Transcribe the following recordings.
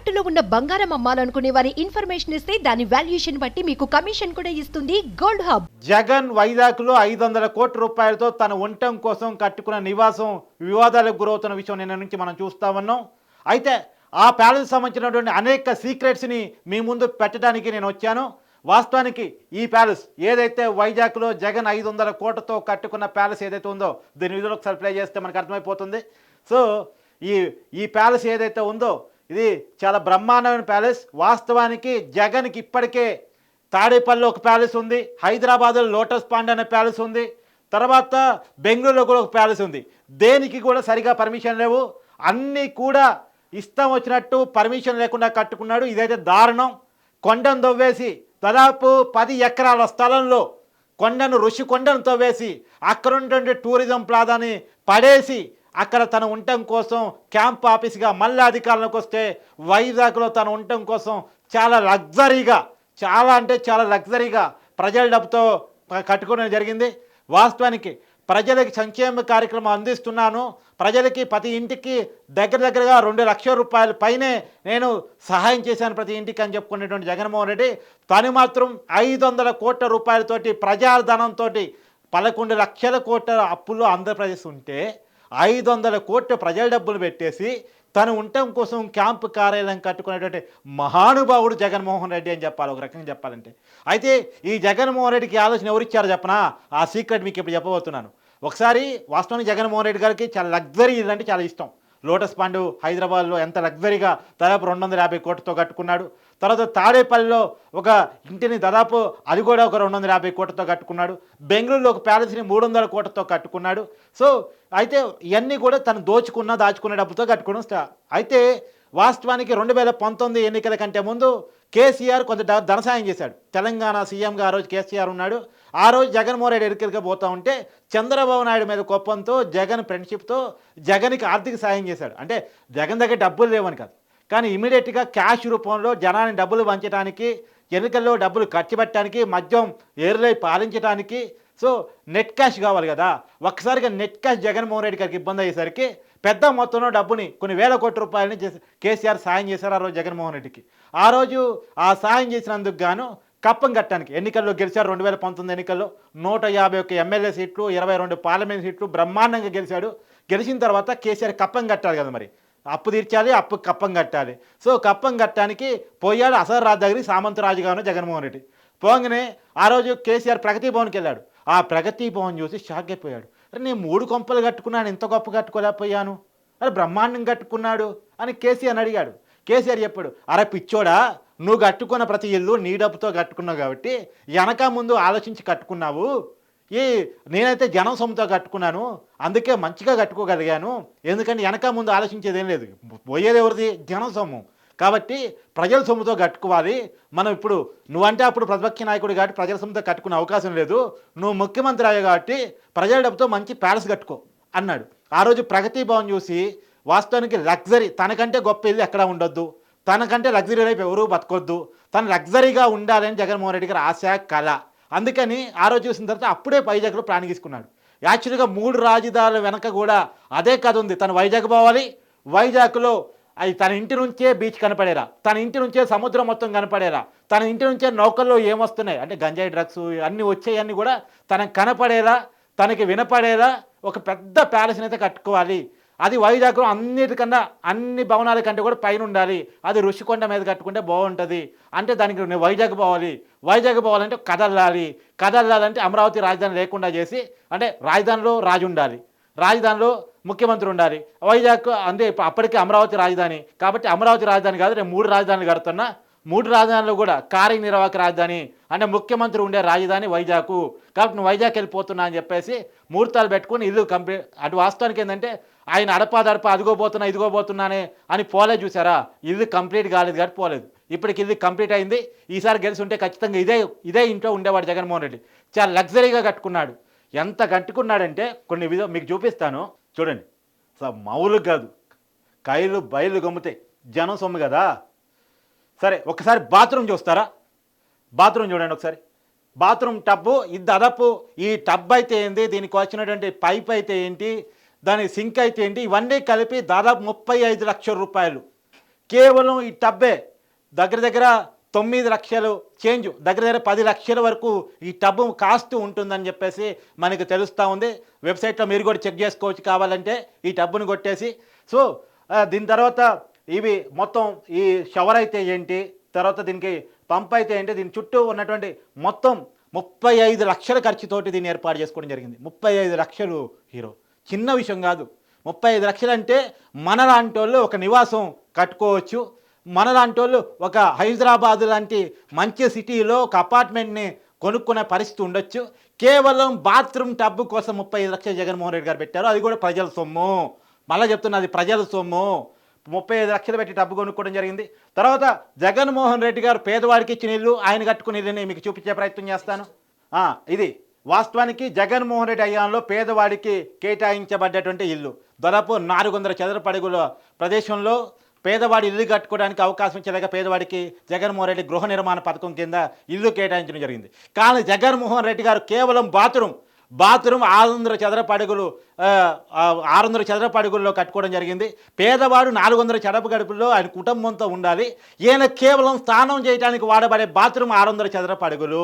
తాకట్టులో ఉన్న బంగారం అమ్మాలనుకునే వారి ఇన్ఫర్మేషన్ ఇస్తే దాని వాల్యుయేషన్ బట్టి మీకు కమిషన్ కూడా ఇస్తుంది గోల్డ్ హబ్. జగన్ వైజాగ్లో ఐదు వందల కోట్ల రూపాయలతో తన ఒంటం కోసం కట్టుకున్న నివాసం వివాదాలకు గురవుతున్న విషయం నిన్న నుంచి మనం చూస్తా ఉన్నాం. అయితే ఆ ప్యాలెస్ సంబంధించినటువంటి అనేక సీక్రెట్స్ని మీ ముందు పెట్టడానికి నేను వచ్చాను. వాస్తవానికి ఈ ప్యాలెస్ ఏదైతే వైజాగ్లో జగన్ ఐదు వందల కోట్లతో కట్టుకున్న ప్యాలెస్ ఏదైతే ఉందో దీని విధులకు ఒకసారి ప్లే చేస్తే మనకు అర్థమైపోతుంది. సో ఈ ఈ ప్యాలెస్ ఏదైతే ఉందో ఇది చాలా బ్రహ్మాండమైన ప్యాలెస్. వాస్తవానికి జగన్కి ఇప్పటికే తాడేపల్లిలో ఒక ప్యాలెస్ ఉంది హైదరాబాద్లో లోటస్ పాండ్ అనే ప్యాలెస్ ఉంది తర్వాత బెంగళూరులో కూడా ఒక ప్యాలెస్ ఉంది. దేనికి కూడా సరిగా పర్మిషన్ లేవు. అన్నీ కూడా ఇష్టం వచ్చినట్టు పర్మిషన్ లేకుండా కట్టుకున్నాడు. ఇదైతే దారుణం. కొండను తవ్వేసి దాదాపు పది ఎకరాల స్థలంలో కొండను ఋషి కొండను తవ్వేసి అక్కడ ఉన్నటువంటి టూరిజం ప్లాదాన్ని పడేసి అక్కడ తను ఉండటం కోసం క్యాంప్ ఆఫీస్గా మళ్ళీ అధికారంలోకి వస్తే వైజాగ్లో తను ఉండటం కోసం చాలా లగ్జరీగా చాలా అంటే చాలా లగ్జరీగా ప్రజల డబ్బుతో కట్టుకోవడం జరిగింది. వాస్తవానికి ప్రజలకి సంక్షేమ కార్యక్రమం అందిస్తున్నాను. ప్రజలకి ప్రతి ఇంటికి దగ్గర దగ్గరగా రెండు లక్షల రూపాయల పైనే నేను సహాయం చేశాను ప్రతి ఇంటికి అని చెప్పుకునేటువంటి జగన్మోహన్ రెడ్డి. తను మాత్రం ఐదు వందల కోట్ల రూపాయలతోటి ప్రజాధనంతో పదకొండు లక్షల కోట్ల అప్పులు ఆంధ్రప్రదేశ్ ఉంటే ఐదు వందల కోట్ల ప్రజల డబ్బులు పెట్టేసి తను ఉండటం కోసం క్యాంపు కార్యాలయం కట్టుకునేటువంటి మహానుభావుడు జగన్మోహన్ రెడ్డి అని చెప్పాలి ఒక రకంగా చెప్పాలంటే. అయితే ఈ జగన్మోహన్ రెడ్డికి ఆలోచన ఎవరిచ్చారో చెప్పనా? ఆ సీక్రెట్ మీకు ఇప్పుడు చెప్పబోతున్నాను. ఒకసారి వాస్తవానికి జగన్మోహన్ రెడ్డి గారికి చాలా లగ్జరీ ఇల్లు అంటే చాలా ఇష్టం. లోటస్ పాండు హైదరాబాద్లో ఎంత లగ్జరీగా దాదాపు రెండు వందల యాభై కోట్లతో కట్టుకున్నాడు. తర్వాత తాడేపల్లిలో ఒక ఇంటిని దాదాపు అది కూడా ఒక రెండు వందల యాభై కోట్లతో కట్టుకున్నాడు. బెంగళూరులో ఒక ప్యాలెస్ని మూడు వందల కోట్లతో కట్టుకున్నాడు. సో అయితే ఇవన్నీ కూడా తను దోచుకున్న దాచుకున్న డబ్బుతో కట్టుకోవడం అయితే వాస్తవానికి రెండు వేల పంతొమ్మిది ఎన్నికల కంటే ముందు కేసీఆర్ కొంత ధనసాయం చేశాడు. తెలంగాణ సీఎంగా ఆ రోజు కేసీఆర్ ఉన్నాడు. ఆ రోజు జగన్మోహన్ రెడ్డి ఎన్నికలుగా పోతా ఉంటే చంద్రబాబు నాయుడు మీద కోపంతో జగన్ ఫ్రెండ్షిప్తో జగన్కి ఆర్థిక సాయం చేశాడు. అంటే జగన్ దగ్గర డబ్బులు లేవని కాదు. కానీ ఇమీడియట్గా క్యాష్ రూపంలో జనాన్ని డబ్బులు పంచడానికి ఎన్నికల్లో డబ్బులు ఖర్చు పెట్టడానికి మద్యం ఏరులై పాలించడానికి సో నెట్ క్యాష్ కావాలి కదా. ఒక్కసారిగా నెట్ క్యాష్ జగన్మోహన్ రెడ్డి గారికి ఇబ్బంది అయ్యేసరికి పెద్ద మొత్తంలో డబ్బుని కొన్ని వేల కోట్ల రూపాయలని చేసి- కేసీఆర్ సాయం చేశారు ఆ రోజు జగన్మోహన్ రెడ్డికి. ఆ రోజు ఆ సాయం చేసినందుకు గాను కప్పం కట్టడానికి ఎన్నికల్లో గెలిచారు రెండు వేల పంతొమ్మిది ఎన్నికల్లో నూట యాభై ఒక్క ఎమ్మెల్యే సీట్లు ఇరవై రెండు పార్లమెంట్ సీట్లు బ్రహ్మాండంగా గెలిచాడు. గెలిచిన తర్వాత కేసీఆర్ కప్పం కట్టాలి కదా మరి. అప్పు తీర్చాలి అప్పు కప్పం కట్టాలి. సో కప్పం కట్టడానికి పోయాడు అసలు రాజు దగ్గరికి సామంతరాజు గాను జగన్మోహన్ రెడ్డి. పోగానే ఆ రోజు కేసీఆర్ ప్రగతి భవన్కి వెళ్ళాడు. ఆ ప్రగతి భవన్ చూసి షాక్ అయిపోయాడు అరే నేను మూడు కొంపలు కట్టుకున్నాను ఇంత గొప్ప కట్టుకోలేకపోయాను. అరే బ్రహ్మాండం కట్టుకున్నాడు అని కేసీఆర్ అడిగాడు. కేసీఆర్ చెప్పాడు అరే పిచ్చోడా నువ్వు కట్టుకున్న ప్రతి ఇల్లు నీ డబ్బుతో కట్టుకున్నావు కాబట్టి వెనక ముందు ఆలోచించి కట్టుకున్నావు. ఈ నేనైతే జనం సొమ్ముతో కట్టుకున్నాను అందుకే మంచిగా కట్టుకోగలిగాను. ఎందుకంటే వెనక ముందు ఆలోచించేది ఏం లేదు. పోయేది ఎవరిది? జనం సొమ్ము. కాబట్టి ప్రజల సొమ్ముతో కట్టుకోవాలి. మనం ఇప్పుడు నువ్వంటే అప్పుడు ప్రతిపక్ష నాయకుడు కాబట్టి ప్రజల సొమ్ముతో కట్టుకునే అవకాశం లేదు. నువ్వు ముఖ్యమంత్రి అయ్యా కాబట్టి ప్రజల డబ్బుతో మంచి ప్యాలెస్ కట్టుకో అన్నాడు. ఆ రోజు ప్రగతి భవన్ చూసి వాస్తవానికి లగ్జరీ తనకంటే గొప్ప ఇల్లు ఎక్కడ ఉండొద్దు. తనకంటే లగ్జరీ లైఫ్ ఎవరూ బతకొద్దు. తను లగ్జరీగా ఉండాలని జగన్మోహన్ రెడ్డి గారు ఆశ కళ అందుకని ఆ రోజు చూసిన తర్వాత అప్పుడే వైజాగ్లో ప్లాన్ తీసుకున్నాడు యాక్చువల్గా మూడు రాజధానుల వెనక కూడా అదే కథ ఉంది. తను వైజాగ్ పోవాలి. వైజాగ్లో అది తన ఇంటి నుంచే బీచ్ కనపడేరా తన ఇంటి నుంచే సముద్రం మొత్తం కనపడేరా తన ఇంటి నుంచే నౌకల్లో ఏమొస్తున్నాయి? అంటే గంజాయి డ్రగ్స్ అన్నీ వచ్చాయన్నీ కూడా తనకు కనపడేలా తనకి వినపడేలా ఒక పెద్ద ప్యాలెస్ని అయితే కట్టుకోవాలి. అది వైజాగ్లో అన్నిటికన్నా అన్ని భవనాల కంటే కూడా పైన ఉండాలి. అది ఋషికొండ మీద కట్టుకుంటే బాగుంటుంది. అంటే దానికి నేను వైజాగ్ పోవాలి. వైజాగ్ పోవాలంటే కదలాలి కదలాలంటే అమరావతి రాజధాని లేకుండా చేసి అంటే రాజధానిలో రాజు ఉండాలి. రాజధానిలో ముఖ్యమంత్రి ఉండాలి. వైజాగ్ అందే అప్పటికే అమరావతి రాజధాని. కాబట్టి అమరావతి రాజధాని కాదు నేను మూడు రాజధానులు కడుతున్నా. మూడు రాజధానులు కూడా కార్యనిర్వాహక రాజధాని. అంటే ముఖ్యమంత్రి ఉండే రాజధాని వైజాగ్. కాబట్టి నువ్వు వైజాగ్ వెళ్ళిపోతున్నా అని చెప్పేసి ముహూర్తాలు పెట్టుకుని ఇల్లు కంప్లీట్ అటు వాస్తవానికి ఏంటంటే ఆయన అడపాదడప అదిగోబోతున్నా ఇదిగోబోతున్నానే అని పోలే చూసారా? ఇల్లు కంప్లీట్ కాలేదు కాబట్టి పోలేదు. ఇప్పటికి ఇల్లు కంప్లీట్ అయింది. ఈసారి గెలిచి ఉంటే ఖచ్చితంగా ఇదే ఇదే ఇంట్లో ఉండేవాడు జగన్మోహన్ రెడ్డి. చాలా లగ్జరీగా కట్టుకున్నాడు. ఎంత కట్టుకున్నాడంటే కొన్ని విధ మీకు చూపిస్తాను. చూడండి. అసలు మౌలు కాదు. కైలు బయలు గమ్ముతాయి జనం సొమ్ము కదా. సరే ఒకసారి బాత్రూమ్ చూస్తారా? బాత్రూమ్ చూడండి ఒకసారి. బాత్రూమ్ టబ్బు ఇది దాదాపు ఈ టబ్ అయితే ఏంటి దీనికి వచ్చినటువంటి పైప్ అయితే ఏంటి దాని సింక్ అయితే ఏంటి ఇవన్నీ కలిపి దాదాపు ముప్పై ఐదు లక్షల రూపాయలు. కేవలం ఈ టబ్బే. దగ్గర దగ్గర తొమ్మిది లక్షలు చేంజ్ దగ్గర దగ్గర పది లక్షల వరకు ఈ టబ్బు కాస్ట్ ఉంటుందని చెప్పేసి మనకు తెలుస్తూ ఉంది. వెబ్సైట్లో మీరు కూడా చెక్ చేసుకోవచ్చు కావాలంటే ఈ టబ్బును కొట్టేసి. సో దీని తర్వాత ఇవి మొత్తం ఈ షవర్ అయితే ఏంటి? తర్వాత దీనికి పంప్ అయితే ఏంటి? దీని చుట్టూ ఉన్నటువంటి మొత్తం ముప్పై ఐదు లక్షల ఖర్చుతోటి దీన్ని ఏర్పాటు చేసుకోవడం జరిగింది. ముప్పై ఐదు లక్షలు హీరో. చిన్న విషయం కాదు. ముప్పై ఐదు లక్షలు అంటే మన లాంటి వాళ్ళు ఒక నివాసం కట్టుకోవచ్చు. మన లాంటి వాళ్ళు ఒక హైదరాబాద్ లాంటి మంచి సిటీలో ఒక అపార్ట్మెంట్ని కొనుక్కునే పరిస్థితి ఉండొచ్చు. కేవలం బాత్రూమ్ టబ్ కోసం ముప్పై ఐదు లక్షలు జగన్మోహన్ రెడ్డి గారు పెట్టారు. అది కూడా ప్రజల సొమ్ము. మళ్ళీ చెప్తున్నా అది ప్రజల సొమ్ము. ముప్పై ఐదు లక్షలు పెట్టి డబ్బు కొనుక్కోవడం జరిగింది. తర్వాత జగన్మోహన్ రెడ్డి గారు పేదవాడికి ఇచ్చిన ఇల్లు ఆయన కట్టుకుని ఇల్లుని మీకు చూపించే ప్రయత్నం చేస్తాను. ఇది వాస్తవానికి జగన్మోహన్ రెడ్డి అయ్యాంలో పేదవాడికి కేటాయించబడ్డటువంటి ఇల్లు. దాదాపు నాలుగు వందల చదరపు అడుగుల ప్రదేశంలో పేదవాడి ఇల్లు కట్టుకోవడానికి అవకాశం ఇచ్చలేక పేదవాడికి జగన్మోహన్ రెడ్డి గృహ నిర్మాణ పథకం కింద ఇల్లు కేటాయించడం జరిగింది. కానీ జగన్మోహన్ రెడ్డి గారు కేవలం బాత్రూమ్ బాత్రూమ్ ఆరు వందల చదరపు అడుగులు ఆరు వందల చదరపు అడుగుల్లో కట్టుకోవడం జరిగింది. పేదవాడు నాలుగు వందల చదరపు గడుపుల్లో ఆయన కుటుంబంతో ఉండాలి. ఈయన కేవలం స్నానం చేయడానికి వాడబడే బాత్రూమ్ ఆరు వందల చదరపు అడుగులు.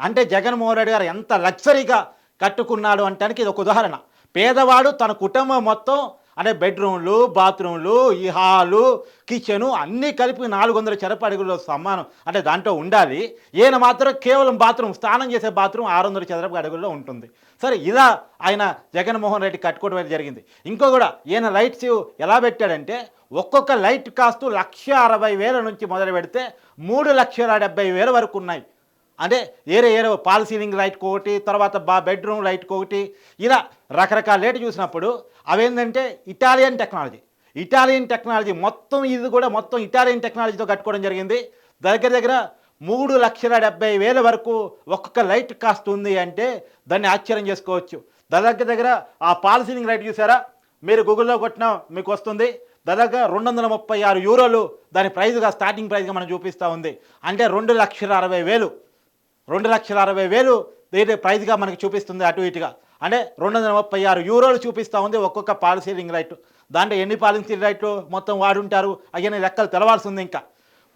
అంటే జగన్మోహన్ రెడ్డి గారు ఎంత లగ్జరీగా కట్టుకున్నాడు అంటానికి ఇది ఒక ఉదాహరణ. పేదవాడు తన కుటుంబం మొత్తం అంటే బెడ్రూమ్లు బాత్రూమ్లు ఈ హాలు కిచెను అన్నీ కలిపి నాలుగు వందల చదరపు అడుగుల్లో సమానం. అంటే దాంట్లో ఉండాలి. ఈయన మాత్రం కేవలం బాత్రూమ్ స్నానం చేసే బాత్రూమ్ ఆరు వందల చదరపు అడుగుల్లో ఉంటుంది. సరే ఇలా ఆయన జగన్మోహన్ రెడ్డి కట్టుకోవడం అనేది జరిగింది. ఇంకో కూడా ఈయన లైట్స్ ఎలా పెట్టాడంటే ఒక్కొక్క లైట్ కాస్ట్ లక్ష అరవై వేల నుంచి మొదలు పెడితే మూడు లక్షల డెబ్బై వేల వరకు ఉన్నాయి. అంటే ఏరే ఏరే పాల్ సీలింగ్ లైట్ ఒకటి తర్వాత బా బెడ్రూమ్ లైట్ ఒకటి ఇలా రకరకాల లైట్ చూసినప్పుడు అవేంటంటే ఇటాలియన్ టెక్నాలజీ. ఇటాలియన్ టెక్నాలజీ మొత్తం ఇది కూడా మొత్తం ఇటాలియన్ టెక్నాలజీతో కట్టుకోవడం జరిగింది. దగ్గర దగ్గర మూడు లక్షల డెబ్బై వేల వరకు ఒక్కొక్క లైట్ కాస్ట్ ఉంది అంటే దాన్ని ఆశ్చర్యం చేసుకోవచ్చు. దగ్గర దగ్గర ఆ పాల్ సీలింగ్ లైట్ చూసారా? మీరు గూగుల్లో కొట్టినా మీకు వస్తుంది. దాదాపుగా రెండు వందల ముప్పై ఆరు యూరోలు దాని ప్రైజ్గా స్టార్టింగ్ ప్రైజ్గా మనం చూపిస్తూ ఉంది. అంటే రెండు లక్షల అరవై వేలు. రెండు లక్షల అరవై వేలు దీని ప్రైజ్గా మనకి చూపిస్తుంది అటు ఇటుగా. అంటే రెండు వందల ముప్పై ఆరు యూరోలు చూపిస్తూ ఉంది ఒక్కొక్క పాలసీ రింగ్ రైట్ దాంట్లో ఎన్ని పాలసీ రైట్లు మొత్తం వాడుంటారు అయ్యని లెక్కలు తెలవాల్సి ఉంది ఇంకా.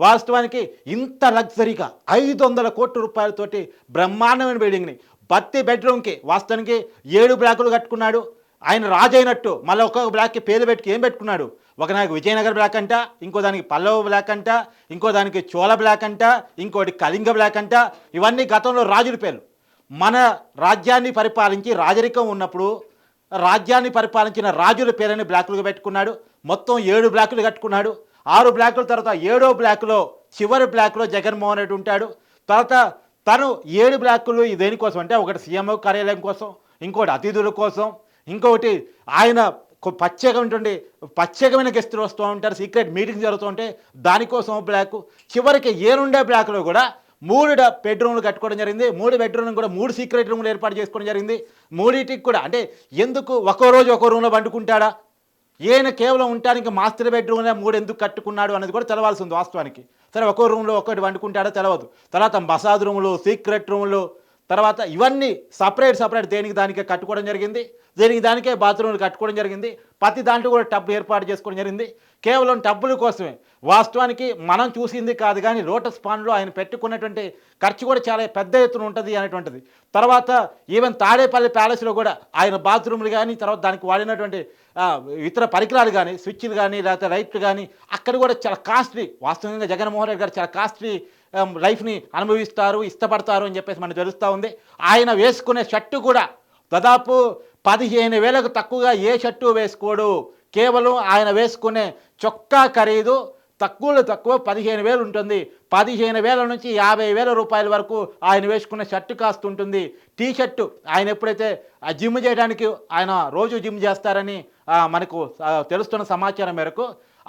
వాస్తవానికి ఇంత లగ్జరీగా ఐదు వందల కోట్ల రూపాయలతోటి బ్రహ్మాండమైన బిల్డింగ్ని బత్తి బెడ్రూమ్కి వాస్తవానికి ఏడు బ్లాకులు కట్టుకున్నాడు. ఆయన రాజైనట్టు మళ్ళీ ఒక్కొక్క బ్లాక్కి పేరు పెట్టుకు ఏం పెట్టుకున్నాడు? ఒక నాకు విజయనగర్ బ్లాక్ అంట ఇంకో దానికి పల్లవ బ్లాక్ అంట ఇంకో దానికి చోళ బ్లాక్ అంట ఇంకోటి కళింగ బ్లాక్ అంట ఇవన్నీ గతంలో రాజుల పేర్లు. మన రాజ్యాన్ని పరిపాలించి రాజరికం ఉన్నప్పుడు రాజ్యాన్ని పరిపాలించిన రాజుల పేరుని బ్లాకులుగా పెట్టుకున్నాడు మొత్తం ఏడు బ్లాకులు కట్టుకున్నాడు. ఆరు బ్లాకుల తర్వాత ఏడో బ్లాకులో చివరి బ్లాకులో జగన్మోహన్ రెడ్డి ఉంటాడు. తర్వాత తను ఏడు బ్లాకులు దేనికోసం అంటే ఒకటి సీఎంఓ కార్యాలయం కోసం ఇంకోటి అతిథుల కోసం ఇంకొకటి ఆయన ప్రత్యేకమైనటువంటి ప్రత్యేకమైన గెస్టులు వస్తూ ఉంటారు సీక్రెట్ మీటింగ్ జరుగుతూ ఉంటే దానికోసం బ్లాక్. చివరికి ఏనుండే బ్లాక్లో కూడా మూడు బెడ్రూమ్లు కట్టుకోవడం జరిగింది. మూడు బెడ్రూమ్లు కూడా మూడు సీక్రెట్ రూమ్లు ఏర్పాటు చేసుకోవడం జరిగింది. మూడింటికి కూడా అంటే ఎందుకు ఒక్కో రోజు ఒక్కో రూమ్లో పండుకుంటాడా? ఈయన కేవలం ఉండటానికి మాస్టర్ బెడ్రూమ్లో మూడు ఎందుకు కట్టుకున్నాడు అనేది కూడా తెలవాల్సి ఉంది వాస్తవానికి. సరే ఒక్కో రూమ్లో ఒక్కటి వండుకుంటాడో తెలవదు. తర్వాత మసాజ్ రూములు సీక్రెట్ రూములు తర్వాత ఇవన్నీ సపరేట్ సపరేట్ దేనికి దానికే కట్టుకోవడం జరిగింది దేనికి దానికే బాత్రూమ్లు కట్టుకోవడం జరిగింది ప్రతి దాంట్లో కూడా టబ్ ఏర్పాటు చేసుకోవడం జరిగింది. కేవలం టబ్బుల కోసమే. వాస్తవానికి మనం చూసింది కాదు కానీ లోటస్ పాన్లో ఆయన పెట్టుకున్నటువంటి ఖర్చు కూడా చాలా పెద్ద ఎత్తున ఉంటుంది అనేటువంటిది. తర్వాత ఈవెన్ తాడేపల్లి ప్యాలెస్లో కూడా ఆయన బాత్రూమ్లు కానీ తర్వాత దానికి వాడినటువంటి ఇతర పరికరాలు కానీ స్విచ్లు కానీ లేకపోతే లైట్లు కానీ అక్కడ కూడా చాలా కాస్ట్లీ వాస్తవంగా జగన్మోహన్ రెడ్డి గారు చాలా కాస్ట్లీ లైఫ్ని అనుభవిస్తారు ఇష్టపడతారు అని చెప్పేసి మనకు తెలుస్తూ ఉంది. ఆయన వేసుకునే షర్టు కూడా దాదాపు పదిహేను వేలకు తక్కువగా ఏ షర్టు వేసుకోడు. కేవలం ఆయన వేసుకునే చొక్కా ఖరీదు తక్కువలో తక్కువ పదిహేను వేలు ఉంటుంది. పదిహేను వేల నుంచి యాభై వేల రూపాయల వరకు ఆయన వేసుకున్న షర్టు కాస్ట్ ఉంటుంది. టీ షర్టు ఆయన ఎప్పుడైతే ఆ జిమ్ చేయడానికి ఆయన రోజు జిమ్ చేస్తారని మనకు తెలుస్తున్న సమాచారం మేరకు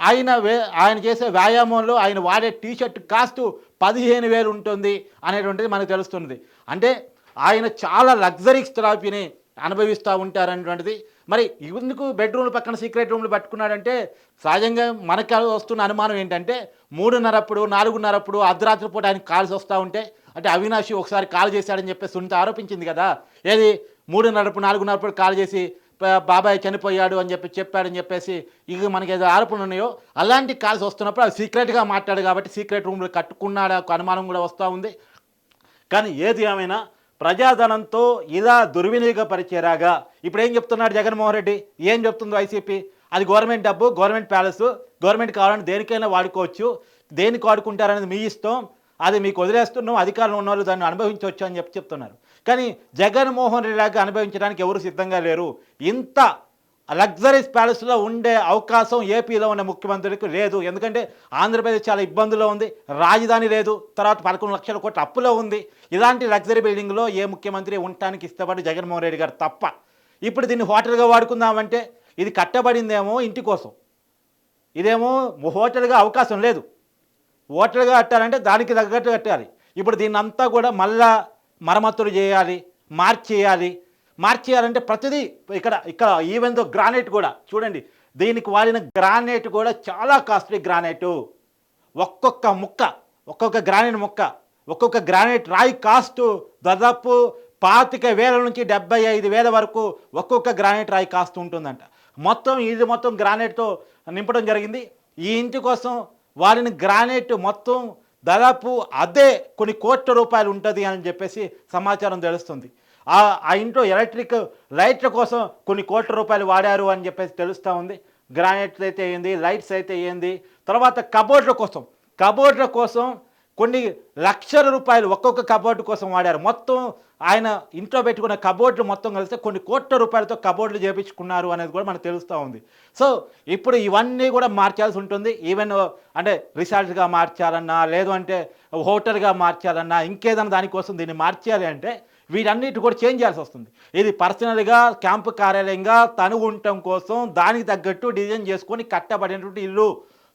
ఆయన వే ఆయన చేసే వ్యాయామంలో ఆయన వాడే టీషర్ట్ కాస్ట్ పదిహేను వేలు ఉంటుంది అనేటువంటిది మనకు తెలుస్తున్నది. అంటే ఆయన చాలా లగ్జరీ స్థిరాపిని అనుభవిస్తూ ఉంటారనేటువంటిది. మరి ఎందుకు బెడ్రూమ్ల పక్కన సీక్రెట్ రూమ్లు పట్టుకున్నాడంటే సహజంగా మనకు వస్తున్న అనుమానం ఏంటంటే మూడున్నరప్పుడు నాలుగున్నరప్పుడు అర్ధరాత్రి పూట ఆయనకి కాల్స్ వస్తూ ఉంటే అంటే అవినాషి ఒకసారి కాల్ చేశాడని చెప్పేసి సునీత ఆరోపించింది కదా. ఏది? మూడున్నరప్పుడు నాలుగున్నరప్పుడు కాల్ చేసి బాబాయ్ చనిపోయాడు అని చెప్పి చెప్పాడని చెప్పేసి ఇక మనకి ఏదో ఆరోపణలు ఉన్నాయో అలాంటి కాల్స్ వస్తున్నప్పుడు అది సీక్రెట్గా మాట్లాడు కాబట్టి సీక్రెట్ రూమ్లో కట్టుకున్నాడు ఒక అనుమానం కూడా వస్తూ ఉంది. కానీ ఏది ఏమైనా ప్రజాధనంతో ఇలా దుర్వినియోగపరిచేరాగా ఇప్పుడు ఏం చెప్తున్నాడు జగన్మోహన్ రెడ్డి? ఏం చెప్తుంది వైసీపీ? అది గవర్నమెంట్ డబ్బు గవర్నమెంట్ ప్యాలెస్ గవర్నమెంట్ కావాలని దేనికైనా వాడుకోవచ్చు. దేనికి వాడుకుంటారనేది మీ ఇష్టం అది మీకు వదిలేస్తున్నాం అధికారంలో ఉన్న వాళ్ళు దాన్ని అనుభవించవచ్చు అని చెప్పి చెప్తున్నారు. కానీ జగన్మోహన్ రెడ్డి లాగా అనుభవించడానికి ఎవరు సిద్ధంగా లేరు. ఇంత లగ్జరీస్ ప్యాలెస్లో ఉండే అవకాశం ఏపీలో ఉన్న ముఖ్యమంత్రికి లేదు. ఎందుకంటే ఆంధ్రప్రదేశ్ చాలా ఇబ్బందులో ఉంది. రాజధాని లేదు. తర్వాత పదకొండు లక్షల కోట్ల అప్పులో ఉంది. ఇలాంటి లగ్జరీ బిల్డింగ్లో ఏ ముఖ్యమంత్రి ఉండటానికి ఇష్టపడి జగన్మోహన్ రెడ్డి గారు తప్ప. ఇప్పుడు దీన్ని హోటల్గా వాడుకుందామంటే ఇది కట్టబడిందేమో ఇంటి కోసం. ఇదేమో హోటల్గా అవకాశం లేదు. హోటల్గా కట్టాలంటే దానికి తగ్గట్టు కట్టాలి. ఇప్పుడు దీన్నంతా కూడా మళ్ళా మరమ్మతులు చేయాలి మార్చేయాలి మార్చేయాలంటే ప్రతిదీ ఇక్కడ ఇక్కడ ఈవెన్ దో గ్రానైట్ కూడా చూడండి దీనికి వాడిన గ్రానైట్ కూడా చాలా కాస్ట్లీ గ్రానైటు ఒక్కొక్క ముక్క ఒక్కొక్క గ్రానైట్ ముక్క ఒక్కొక్క గ్రానైట్ రాయి కాస్ట్ దాదాపు పాతిక వేల నుంచి డెబ్బై ఐదు వేల వరకు ఒక్కొక్క గ్రానైట్ రాయి కాస్ట్ ఉంటుందంట. మొత్తం ఇది మొత్తం గ్రానైట్తో నింపడం జరిగింది. ఈ ఇంటి కోసం వాడిన గ్రానైట్ మొత్తం దాదాపు అదే కొన్ని కోట్ల రూపాయలు ఉంటుంది అని చెప్పేసి సమాచారం తెలుస్తుంది. ఆ ఆ ఇంట్లో ఎలక్ట్రిక్ లైట్ల కోసం కొన్ని కోట్ల రూపాయలు వాడారు అని చెప్పేసి తెలుస్తూ ఉంది. గ్రానైట్స్ అయితే ఏంది లైట్స్ అయితే ఏంది తర్వాత కబోర్డ్ల కోసం. కబోర్డ్ల కోసం కొన్ని లక్షల రూపాయలు ఒక్కొక్క కబోర్డు కోసం వాడారు. మొత్తం ఆయన ఇంట్లో పెట్టుకున్న కబోర్డులు మొత్తం కలిస్తే కొన్ని కోట్ల రూపాయలతో కబోర్డులు చేపించుకున్నారు అనేది కూడా మనకు తెలుస్తూ ఉంది. సో ఇప్పుడు ఇవన్నీ కూడా మార్చాల్సి ఉంటుంది. ఈవెన్ అంటే రిసార్ట్గా మార్చాలన్నా లేదు అంటే హోటల్గా మార్చాలన్నా ఇంకేదైనా దానికోసం దీన్ని మార్చాలి అంటే వీటన్నిటి కూడా చేంజ్ చేయాల్సి వస్తుంది. ఇది పర్సనల్గా క్యాంపు కార్యాలయంగా తను ఉండటం కోసం దానికి తగ్గట్టు డిజైన్ చేసుకొని కట్టబడినటువంటి ఇల్లు.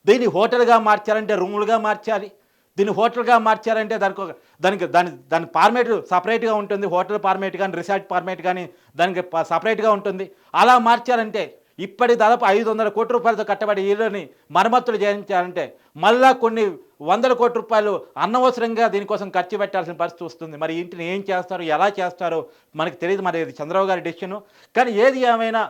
దీన్ని హోటల్గా మార్చాలంటే రూములుగా మార్చాలి. దీన్ని హోటల్గా మార్చారంటే దానికి ఒక దానికి దాని దాని ఫార్మేట్ సపరేట్గా ఉంటుంది. హోటల్ ఫార్మేట్ కానీ రిసార్ట్ ఫార్మేట్ కానీ దానికి సపరేట్గా ఉంటుంది. అలా మార్చారంటే ఇప్పటి దాదాపు ఐదు వందల కోట్ల రూపాయలతో కట్టబడి ఇల్లుని మరమ్మతులు చేయించాలంటే మళ్ళా కొన్ని వందల కోట్ల రూపాయలు అనవసరంగా దీనికోసం ఖర్చు పెట్టాల్సిన పరిస్థితి వస్తుంది. మరి ఇంటిని ఏం చేస్తారు? ఎలా చేస్తారో? మనకు తెలియదు మరి ఇది చంద్రబాబు గారి డెసిషను కానీ ఏది ఏమైనా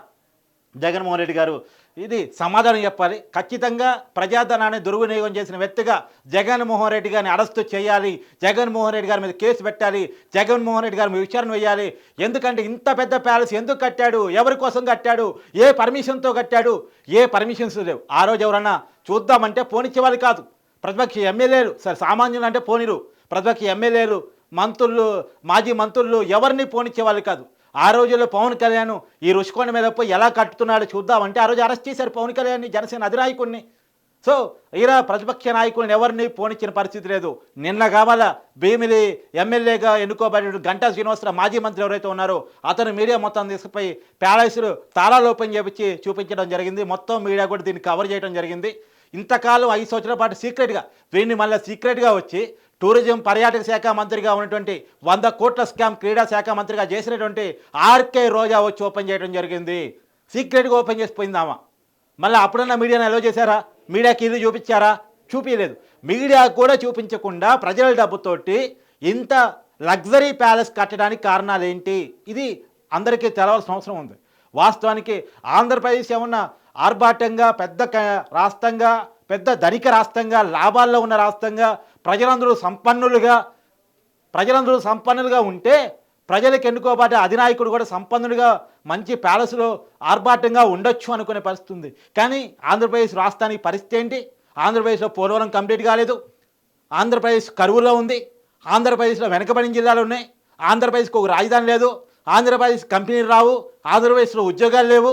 జగన్మోహన్ రెడ్డి గారు ఇది సమాధానం చెప్పాలి. ఖచ్చితంగా ప్రజాధనాన్ని దుర్వినియోగం చేసిన వ్యక్తిగా జగన్మోహన్ రెడ్డి గారిని అరెస్టు చేయాలి. జగన్మోహన్ రెడ్డి గారి మీద కేసు పెట్టాలి. జగన్మోహన్ రెడ్డి గారి మీద విచారణ వేయాలి. ఎందుకంటే ఇంత పెద్ద ప్యాలెస్ ఎందుకు కట్టాడు? ఎవరి కోసం కట్టాడు? ఏ పర్మిషన్తో కట్టాడు? ఏ పర్మిషన్స్ లేవు. ఆ రోజు ఎవరన్నా చూద్దామంటే పోనిచ్చేవాళ్ళు కాదు. ప్రతిపక్ష ఎమ్మెల్యేలు. సరే సామాన్యులు అంటే పోనిరు. ప్రతిపక్ష ఎమ్మెల్యేలు మంత్రులు మాజీ మంత్రులు ఎవరిని పోనిచ్చేవాళ్ళు కాదు. ఆ రోజుల్లో పవన్ కళ్యాణ్ ఈ రుషికొండ మీద పోయి ఎలా కట్టుతున్నాడో చూద్దామంటే ఆ రోజు అరెస్ట్ చేశారు పవన్ కళ్యాణ్ని జనసేన అధినాయకుడిని సో ఇలా ప్రతిపక్ష నాయకులను ఎవరిని పోనిచ్చిన పరిస్థితి లేదు. నిన్న కావాల భీమిలి ఎమ్మెల్యేగా ఎన్నుకోబడిన గంటా శ్రీనివాసరావు మాజీ మంత్రి ఎవరైతే ఉన్నారో అతను మీడియా మొత్తం తీసుకుపోయి ప్యాలెస్లు తాళాలు ఓపెన్ చేపించి చూపించడం జరిగింది. మొత్తం మీడియా కూడా దీన్ని కవర్ చేయడం జరిగింది. ఇంతకాలం ఐదు సంవత్సరాల పాటు సీక్రెట్గా వీడిని మళ్ళీ సీక్రెట్గా వచ్చి టూరిజం పర్యాటక శాఖ మంత్రిగా ఉన్నటువంటి వంద కోట్ల స్కామ్ క్రీడా శాఖ మంత్రిగా చేసినటువంటి ఆర్కే రోజా వచ్చి ఓపెన్ చేయడం జరిగింది. సీక్రెట్గా ఓపెన్ చేసిపోయిందామా మళ్ళీ అప్పుడన్నా మీడియాని ఎలా చేశారా? మీడియాకి ఇది చూపించారా? చూపించలేదు మీడియా కూడా చూపించకుండా ప్రజల డబ్బుతోటి ఇంత లగ్జరీ ప్యాలెస్ కట్టడానికి కారణాలు ఏంటి ఇది అందరికీ తెలవాల్సిన అవసరం ఉంది. వాస్తవానికి ఆంధ్రప్రదేశ్ ఏమన్నా ఆర్భాటంగా పెద్ద క- రాష్ట్రంగా పెద్ద ధనిక రాష్ట్రంగా లాభాల్లో ఉన్న రాష్ట్రంగా ప్రజలందరూ సంపన్నులుగా ప్రజలందరూ సంపన్నులుగా ఉంటే ప్రజలకు ఎన్నుకోబడ్డ అధినాయకుడు కూడా సంపన్నుడిగా మంచి ప్యాలెస్లో ఆర్భాటంగా ఉండొచ్చు అనుకునే పరిస్థితి ఉంది. కానీ ఆంధ్రప్రదేశ్ రాష్ట్రానికి పరిస్థితి ఏంటి? ఆంధ్రప్రదేశ్లో పోలవరం కంప్లీట్ కాలేదు. ఆంధ్రప్రదేశ్ కరువులో ఉంది. ఆంధ్రప్రదేశ్లో వెనకబడిన జిల్లాలు ఉన్నాయి. ఆంధ్రప్రదేశ్కి ఒక రాజధాని లేదు. ఆంధ్రప్రదేశ్ కంపెనీలు రావు. ఆంధ్రప్రదేశ్లో ఉద్యోగాలు లేవు.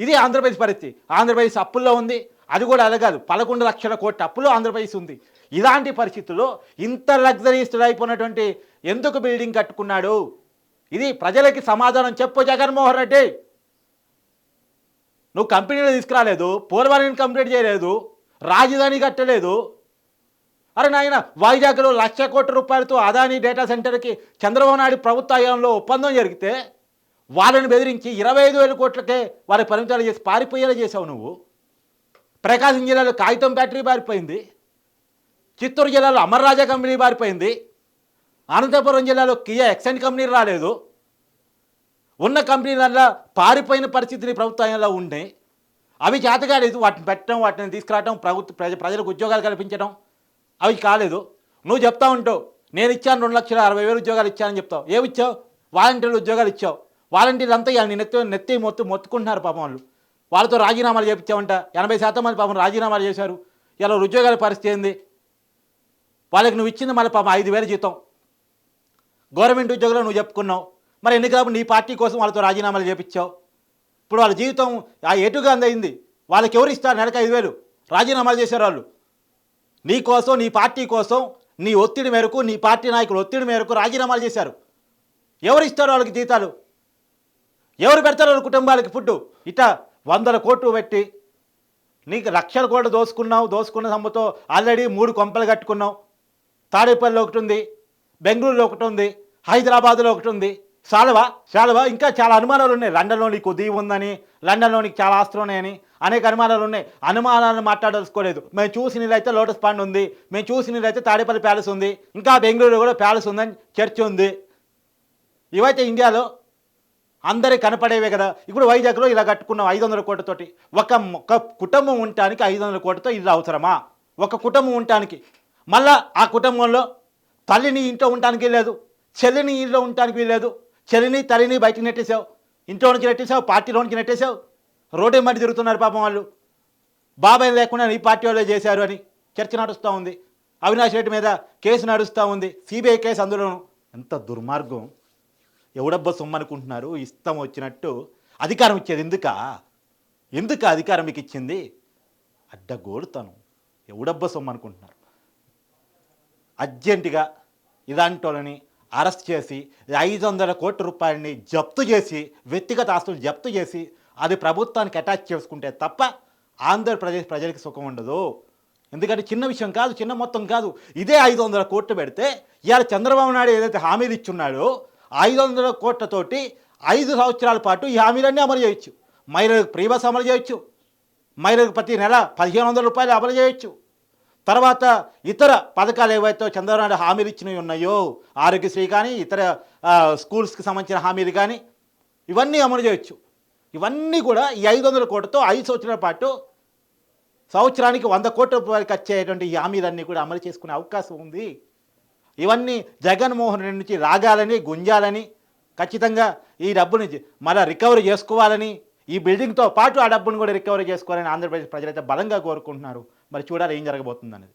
ఇది ఆంధ్రప్రదేశ్ పరిస్థితి. ఆంధ్రప్రదేశ్ అప్పుల్లో ఉంది. అది కూడా అడగాదు పదకొండు లక్షల కోట్ల అప్పులు ఆంధ్రప్రదేశ్ ఉంది. ఇలాంటి పరిస్థితుల్లో ఇంత లగ్జరీస్డ్ అయిపోయినటువంటి ఎందుకు బిల్డింగ్ కట్టుకున్నాడు? ఇది ప్రజలకి సమాధానం చెప్పు జగన్మోహన్ రెడ్డి. నువ్వు కంపెనీలు తీసుకురాలేదు పోలవరం కంప్లీట్ చేయలేదు రాజధాని కట్టలేదు. అరే నాయన వైజాగ్లో లక్ష కోట్ల రూపాయలతో అదానీ డేటా సెంటర్కి చంద్రబాబు నాయుడు ప్రభుత్వ హయాంలో ఒప్పందం జరిగితే వాళ్ళని బెదిరించి ఇరవై ఐదు వేల కోట్లకే వారి పరిమితాలు చేసి పారిపోయేలా చేసావు నువ్వు. ప్రకాశం జిల్లాలో కాగితం బ్యాటరీ పారిపోయింది. చిత్తూరు జిల్లాలో అమర్రాజా కంపెనీ పారిపోయింది అనంతపురం జిల్లాలో కియా ఎక్సెంట్ కంపెనీ రాలేదు. ఉన్న కంపెనీలల్లో పారిపోయిన పరిస్థితిని ప్రభుత్వంలో ఉండే. అవి చేతకాలేదు వాటిని పెట్టడం వాటిని తీసుకురావడం ప్రభుత్వ ప్రజ ప్రజలకు ఉద్యోగాలు కల్పించడం అవి కాలేదు. నువ్వు చెప్తా ఉంటావు. నేను ఇచ్చాను రెండు లక్షల అరవై వేలు ఉద్యోగాలు ఇచ్చానని చెప్తావు. ఏమి ఇచ్చావు? వాలంటీర్లు ఉద్యోగాలు ఇచ్చావు. వాలంటీర్లు అంతా ఇవాళ నెత్తి నెత్తి మొత్తు మొత్తుకుంటున్నారు పాపం వాళ్ళు. వాళ్ళతో రాజీనామాలు చేపించామంట ఎనభై శాతం మంది పాపం రాజీనామాలు చేశారు. ఇలా ఉద్యోగాల పరిస్థితి ఏంది? వాళ్ళకి నువ్వు ఇచ్చింది మళ్ళీ పాపం ఐదు వేల జీతం. గవర్నమెంట్ ఉద్యోగులు నువ్వు చెప్పుకున్నావు. మరి ఎన్నికలప్పుడు నీ పార్టీ కోసం వాళ్ళతో రాజీనామాలు చేపించావు? ఇప్పుడు వాళ్ళ జీవితం ఆ ఎటుగా అందయింది? వాళ్ళకి ఎవరు ఇస్తారు నెలకు ఐదు వేలు? రాజీనామాలు చేశారు వాళ్ళు. నీ కోసం నీ పార్టీ కోసం నీ ఒత్తిడి మేరకు నీ పార్టీ నాయకులు ఒత్తిడి మేరకు రాజీనామాలు చేశారు. ఎవరు ఇస్తారు వాళ్ళకి జీతాలు? ఎవరు పెడతారు వాళ్ళ కుటుంబాలకి ఫుడ్ ఇట వందల కోట్లు పెట్టి నీకు లక్షలు కూడా దోసుకున్నావు దోసుకున్న సొమ్ముతో ఆల్రెడీ మూడు కొంపలు కట్టుకున్నావు. తాడేపల్లిలో ఒకటి ఉంది బెంగళూరులో ఒకటి ఉంది హైదరాబాద్లో ఒకటి ఉంది. చాలవా చాలవా ఇంకా చాలా అనుమానాలు ఉన్నాయి. లండన్లో నీకు ఉందని లండన్లో నీకు చాలా ఆస్తులు ఉన్నాయని. అనేక అనుమానాలు ఉన్నాయి. అనుమానాలను మాట్లాడదలుచుకోలేదు. మేము చూసినదైతే లోటస్ పాండ్ ఉంది. మేము చూసినదైతే తాడేపల్లి ప్యాలెస్ ఉంది. ఇంకా బెంగళూరులో కూడా ప్యాలెస్ ఉందని చర్చ ఉంది. ఇవైతే ఇండియాలో అందరికి కనపడేవే కదా. ఇప్పుడు వైజాగ్లో ఇలా కట్టుకున్నాం ఐదు వందల కోట్లతోటి. ఒక ఒక కుటుంబం ఉండటానికి ఐదు వందల కోట్లతో ఇల్లు అవసరమా? ఒక కుటుంబం ఉండటానికి మళ్ళా ఆ కుటుంబంలో తల్లిని ఇంట్లో ఉండటానికి లేదు చెల్లిని ఇంట్లో ఉండటానికి వీల్లేదు చెల్లిని తల్లిని బయటికి నెట్టేశావు ఇంట్లోనికి నెట్టేశావు పార్టీలోనికి నెట్టేశావు రోడ్డు మట్టి తిరుగుతున్నారు పాపం వాళ్ళు. బాబాయ్ లేకుండా ఈ పార్టీ వాళ్ళే చేశారు అని చర్చ నడుస్తూ ఉంది. అవినాష్ రెడ్డి మీద కేసు నడుస్తూ ఉంది. సిబిఐ కేసు అందులోను. ఎంత దుర్మార్గం. ఎవడబ్బా సొమ్ము అనుకుంటున్నారు? ఇష్టం వచ్చినట్టు అధికారం ఇచ్చేది ఎందుక? ఎందుకు అధికారం మీకు ఇచ్చింది? అడ్డగోడుతాను. ఎవడబ్బ సొమ్ము అనుకుంటున్నారు? అర్జెంటుగా ఇలాంటి అరెస్ట్ చేసి ఐదు వందల కోట్ల రూపాయలని జప్తు చేసి వ్యక్తిగత ఆస్తులు జప్తు చేసి అది ప్రభుత్వానికి అటాచ్ చేసుకుంటే తప్ప ఆంధ్రప్రదేశ్ ప్రజలకు సుఖం ఉండదు. ఎందుకంటే చిన్న విషయం కాదు చిన్న మొత్తం కాదు. ఇదే ఐదు వందల కోట్లు పెడితే ఇవాళ చంద్రబాబు నాయుడు ఏదైతే హామీలు ఇచ్చున్నాడో ఐదు వందల కోట్లతోటి ఐదు సంవత్సరాల పాటు ఈ హామీలన్నీ అమలు చేయొచ్చు. మహిళలకు ప్రీబస్ అమలు చేయొచ్చు. మహిళలకు ప్రతి నెల పదిహేను వందల రూపాయలు అమలు చేయొచ్చు. తర్వాత ఇతర పథకాలు ఏవైతే చంద్రబాబు హామీలు ఇచ్చినవి ఉన్నాయో ఆరోగ్యశ్రీ కానీ ఇతర స్కూల్స్కి సంబంధించిన హామీలు కానీ ఇవన్నీ అమలు చేయొచ్చు. ఇవన్నీ కూడా ఈ ఐదు వందల కోట్లతో ఐదు సంవత్సరాల పాటు సంవత్సరానికి వంద కోట్ల రూపాయలు ఖర్చు అయ్యేటువంటి ఈ హామీలన్నీ కూడా అమలు చేసుకునే అవకాశం ఉంది. ఇవన్నీ జగన్మోహన్ రెడ్డి నుంచి రాగాలని గుంజాలని ఖచ్చితంగా ఈ డబ్బుని మళ్ళీ రికవరీ చేసుకోవాలని ఈ బిల్డింగ్తో పాటు ఆ డబ్బును కూడా రికవరీ చేసుకోవాలని ఆంధ్రప్రదేశ్ ప్రజలైతే బలంగా కోరుకుంటున్నారు. మరి చూడాలి ఏం జరగబోతుంది అనేది